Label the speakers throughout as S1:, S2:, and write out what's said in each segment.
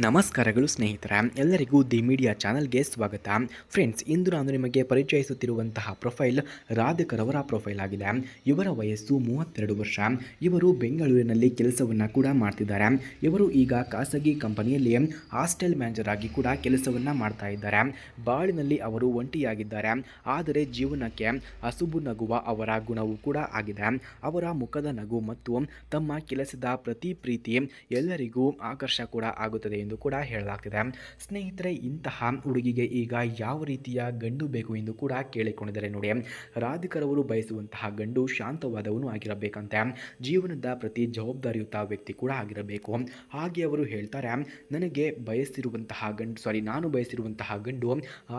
S1: ನಮಸ್ಕಾರಗಳು ಸ್ನೇಹಿತರ, ಎಲ್ಲರಿಗೂ ದಿ ಮೀಡಿಯಾ ಚಾನಲ್ಗೆ ಸ್ವಾಗತ. ಫ್ರೆಂಡ್ಸ್, ಇಂದು ನಾನು ನಿಮಗೆ ಪರಿಚಯಿಸುತ್ತಿರುವಂತಹ ಪ್ರೊಫೈಲ್ ರಾಧಿಕರವರ ಪ್ರೊಫೈಲ್ ಆಗಿದೆ. ಇವರ ವಯಸ್ಸು ಮೂವತ್ತೆರಡು ವರ್ಷ. ಇವರು ಬೆಂಗಳೂರಿನಲ್ಲಿ ಕೆಲಸವನ್ನು ಕೂಡ ಮಾಡ್ತಿದ್ದಾರೆ. ಇವರು ಈಗ ಖಾಸಗಿ ಕಂಪನಿಯಲ್ಲಿ ಹಾಸ್ಟೆಲ್ ಮ್ಯಾನೇಜರ್ ಆಗಿ ಕೂಡ ಕೆಲಸವನ್ನು ಮಾಡ್ತಾ ಇದ್ದಾರೆ. ಬಾಳಿನಲ್ಲಿ ಅವರು ಒಂಟಿಯಾಗಿದ್ದಾರೆ. ಆದರೆ ಜೀವನಕ್ಕೆ ಹಸುಬು ನಗುವ ಅವರ ಗುಣವೂ ಕೂಡ ಆಗಿದೆ. ಅವರ ಮುಖದ ನಗು ಮತ್ತು ತಮ್ಮ ಕೆಲಸದ ಪ್ರತಿ ಪ್ರೀತಿ ಎಲ್ಲರಿಗೂ ಆಕರ್ಷ ಕೂಡ ಆಗುತ್ತದೆ. ಎಂದು ಕೂಡ ಹೇಳಲಾಗ್ತಿದೆ. ಸ್ನೇಹಿತರೆ, ಇಂತಹ ಹುಡುಗಿಗೆ ಈಗ ಯಾವ ರೀತಿಯ ಗಂಡು ಬೇಕು ಎಂದು ಕೂಡ ಕೇಳಿಕೊಂಡಿದ್ದಾರೆ ನೋಡಿ. ರಾಧಿಕರವರು ಬಯಸುವಂತಹ ಗಂಡು ಶಾಂತವಾದವನು ಆಗಿರಬೇಕಂತೆ. ಜೀವನದ ಪ್ರತಿ ಜವಾಬ್ದಾರಿಯುತ ವ್ಯಕ್ತಿ ಕೂಡ ಆಗಿರಬೇಕು. ಹಾಗೆ ಅವರು ಹೇಳ್ತಾರೆ, ನನಗೆ ಬಯಸಿರುವಂತಹ ಗಂಡು ಸಾರಿ ನಾನು ಬಯಸಿರುವಂತಹ ಗಂಡು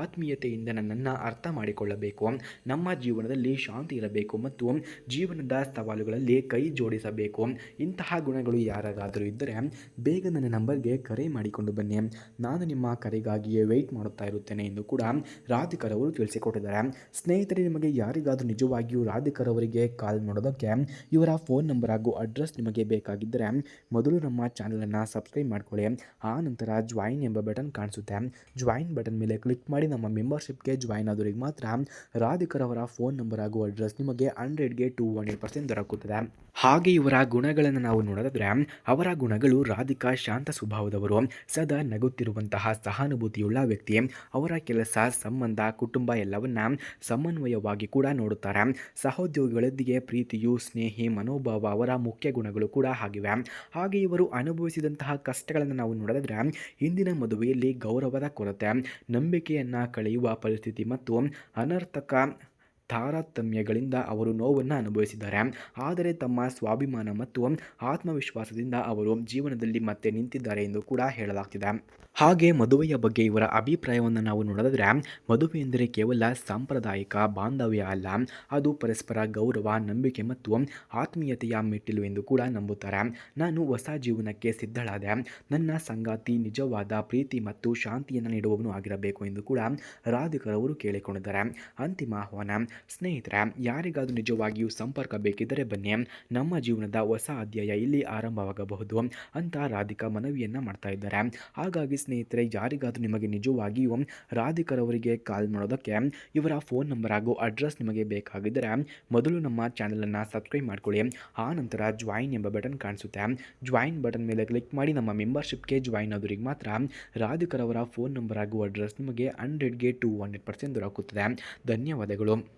S1: ಆತ್ಮೀಯತೆಯಿಂದ ನನ್ನನ್ನು ಅರ್ಥ ಮಾಡಿಕೊಳ್ಳಬೇಕು. ನಮ್ಮ ಜೀವನದಲ್ಲಿ ಶಾಂತಿ ಇರಬೇಕು ಮತ್ತು ಜೀವನದ ಸವಾಲುಗಳಲ್ಲಿ ಕೈ ಜೋಡಿಸಬೇಕು. ಇಂತಹ ಗುಣಗಳು ಯಾರಾದರೂ ಇದ್ದರೆ ಬೇಗ ನನ್ನ ನಂಬರ್ಗೆ ಕರೆ ಮಾಡಿಕೊಂಡು ಬನ್ನಿ. ನಾನು ನಿಮ್ಮ ಕರೆಗಾಗಿಯೇ ವೆಯ್ಟ್ ಮಾಡುತ್ತಾ ಇರುತ್ತೇನೆ ಎಂದು ಕೂಡ ರಾಧಿಕರ್ ಅವರು ತಿಳಿಸಿಕೊಟ್ಟಿದ್ದಾರೆ. ಸ್ನೇಹಿತರೆ, ನಿಮಗೆ ಯಾರಿಗಾದರೂ ನಿಜವಾಗಿಯೂ ರಾಧಿಕರ್ ಅವರಿಗೆ ಕಾಲ್ ಮಾಡೋದಕ್ಕೆ ಇವರ ಫೋನ್ ನಂಬರ್ ಹಾಗೂ ಅಡ್ರೆಸ್ ನಿಮಗೆ ಬೇಕಾಗಿದ್ದರೆ ಮೊದಲು ನಮ್ಮ ಚಾನಲನ್ನು ಸಬ್ಸ್ಕ್ರೈಬ್ ಮಾಡ್ಕೊಳ್ಳಿ. ಆ ನಂತರ ಜಾಯಿನ್ ಎಂಬ ಬಟನ್ ಕಾಣಿಸುತ್ತೆ. ಜಾಯಿನ್ ಬಟನ್ ಮೇಲೆ ಕ್ಲಿಕ್ ಮಾಡಿ ನಮ್ಮ ಮೆಂಬರ್ಶಿಪ್ಗೆ ಜಾಯಿನ್ ಆದವರಿಗೆ ಮಾತ್ರ ರಾಧಿಕರ್ ಅವರ ಫೋನ್ ನಂಬರ್ ಹಾಗೂ ಅಡ್ರೆಸ್ ನಿಮಗೆ ಹಂಡ್ರೆಡ್ಗೆ ಟು ಹಂಡ್ರೆಡ್ ಪರ್ಸೆಂಟ್ ದೊರಕುತ್ತದೆ. ಹಾಗೆ ಇವರ ಗುಣಗಳನ್ನು ನಾವು ನೋಡೋದಾದ್ರೆ ಅವರ ಗುಣಗಳು ರಾಧಿಕಾ ಶಾಂತ ಸ್ವಭಾವದವರು. ಸದಾ ನಗುತ್ತಿರುವಂತಹ ಸಹಾನುಭೂತಿಯುಳ್ಳ ವ್ಯಕ್ತಿ ಅವರ ಕೆಲಸ, ಸಂಬಂಧ, ಕುಟುಂಬ ಎಲ್ಲವನ್ನ ಸಮನ್ವಯವಾಗಿ ಕೂಡ ನೋಡುತ್ತಾರೆ. ಸಹೋದ್ಯೋಗಿಗಳೊಂದಿಗೆ ಪ್ರೀತಿಯು, ಸ್ನೇಹಿ, ಮನೋಭಾವ ಅವರ ಮುಖ್ಯ ಗುಣಗಳು ಕೂಡ ಆಗಿವೆ. ಹಾಗೆ ಇವರು ಅನುಭವಿಸಿದಂತಹ ಕಷ್ಟಗಳನ್ನು ನಾವು ನೋಡಿದ್ರೆ ಹಿಂದಿನ ಮದುವೆಯಲ್ಲಿ ಗೌರವದ ಕೊರತೆ, ನಂಬಿಕೆಯನ್ನು ಕಳೆಯುವ ಪರಿಸ್ಥಿತಿ ಮತ್ತು ಅನರ್ಥಕ ತಾರತಮ್ಯಗಳಿಂದ ಅವರು ನೋವನ್ನು ಅನುಭವಿಸಿದ್ದಾರೆ. ಆದರೆ ತಮ್ಮ ಸ್ವಾಭಿಮಾನ ಮತ್ತು ಆತ್ಮವಿಶ್ವಾಸದಿಂದ ಅವರು ಜೀವನದಲ್ಲಿ ಮತ್ತೆ ನಿಂತಿದ್ದಾರೆ ಎಂದು ಕೂಡ ಹೇಳಲಾಗ್ತಿದೆ. ಹಾಗೆ ಮದುವೆಯ ಬಗ್ಗೆ ಇವರ ಅಭಿಪ್ರಾಯವನ್ನು ನಾವು ನೋಡಿದ್ರೆ ಮದುವೆ ಎಂದರೆ ಕೇವಲ ಸಾಂಪ್ರದಾಯಿಕ ಬಾಂಧವ್ಯ ಅಲ್ಲ. ಅದು ಪರಸ್ಪರ ಗೌರವ, ನಂಬಿಕೆ ಮತ್ತು ಆತ್ಮೀಯತೆಯ ಮೆಟ್ಟಿಲು ಎಂದು ಕೂಡ ನಂಬುತ್ತಾರೆ. ನಾನು ಹೊಸ ಜೀವನಕ್ಕೆ ಸಿದ್ಧಳಾದೆ, ನನ್ನ ಸಂಗಾತಿ ನಿಜವಾದ ಪ್ರೀತಿ ಮತ್ತು ಶಾಂತಿಯನ್ನು ನೀಡುವವನು ಆಗಿರಬೇಕು ಎಂದು ಕೂಡ ರಾಧಿಕರವರು ಕೇಳಿಕೊಂಡಿದ್ದಾರೆ. ಅಂತಿಮ ಆಹ್ವಾನ ಸ್ನೇಹಿತರೆ, ಯಾರಿಗಾದರೂ ನಿಜವಾಗಿಯೂ ಸಂಪರ್ಕ ಬೇಕಿದ್ದರೆ ಬನ್ನಿ. ನಮ್ಮ ಜೀವನದ ಹೊಸ ಅಧ್ಯಾಯ ಇಲ್ಲಿ ಆರಂಭವಾಗಬಹುದು ಅಂತ ರಾಧಿಕಾ ಮನವಿಯನ್ನು ಮಾಡ್ತಾ ಇದ್ದಾರೆ. ಹಾಗಾಗಿ ಸ್ನೇಹಿತರೆ, ಯಾರಿಗಾದರೂ ನಿಮಗೆ ನಿಜವಾಗಿಯೂ ರಾಧಿಕರವರಿಗೆ ಕಾಲ್ ಮಾಡೋದಕ್ಕೆ ಇವರ ಫೋನ್ ನಂಬರ್ ಹಾಗೂ ಅಡ್ರೆಸ್ ನಿಮಗೆ ಬೇಕಾಗಿದ್ದರೆ ಮೊದಲು ನಮ್ಮ ಚಾನಲನ್ನು ಸಬ್ಸ್ಕ್ರೈಬ್ ಮಾಡ್ಕೊಳ್ಳಿ. ಆ ನಂತರ ಜಾಯಿನ್ ಎಂಬ ಬಟನ್ ಕಾಣಿಸುತ್ತೆ. ಜಾಯಿನ್ ಬಟನ್ ಮೇಲೆ ಕ್ಲಿಕ್ ಮಾಡಿ ನಮ್ಮ ಮೆಂಬರ್ಶಿಪ್ಗೆ ಜಾಯಿನ್ ಆದವರಿಗೆ ಮಾತ್ರ ರಾಧಿಕರವರ ಫೋನ್ ನಂಬರ್ ಹಾಗೂ ಅಡ್ರೆಸ್ ನಿಮಗೆ ಹಂಡ್ರೆಡ್ಗೆ ಟು ಹಂಡ್ರೆಡ್ ಪರ್ಸೆಂಟ್ ದೊರಕುತ್ತದೆ. ಧನ್ಯವಾದಗಳು.